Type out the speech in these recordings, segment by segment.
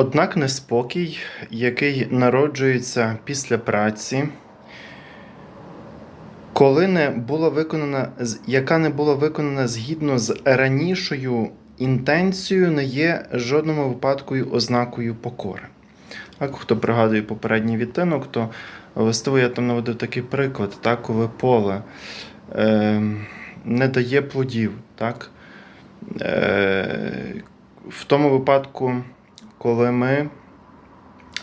Однак неспокій, який народжується після праці, коли не була виконана, яка не була виконана згідно з ранішою інтенцією, не є жодному випадку ознакою покори. Так, хто пригадує попередній відтинок, то властиво я там наводив такий приклад, так, коли поле е, не дає плодів. Так? Е, в тому випадку, коли ми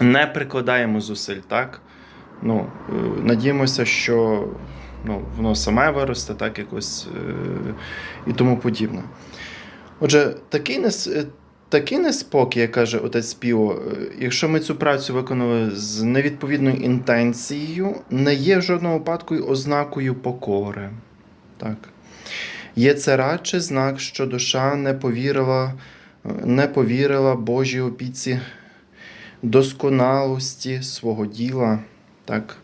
не прикладаємо зусиль, так? Ну, е, надіємося, що ну, воно саме виросте, так, якось е, і тому подібне. Отже, такий, нес, е, такий неспокій, як каже отець Піо, якщо ми цю працю виконали з невідповідною інтенцією, не є в жодному випадку й ознакою покори. Так. Є це радше знак, що душа не повірила, не повірила Божій опіці досконалості свого діла. Так.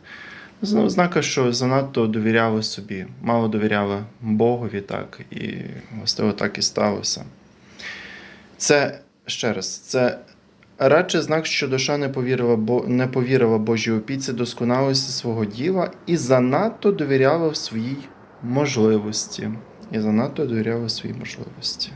Знову знака, що занадто довіряли собі, мало довіряли Богові, так, і власне так і сталося. Це ще раз, це радше знак, що душа не повірила, не повірила Божій опіці досконалості свого діла і занадто довіряла в своїй можливості. І занадто довіряла в своїй можливості.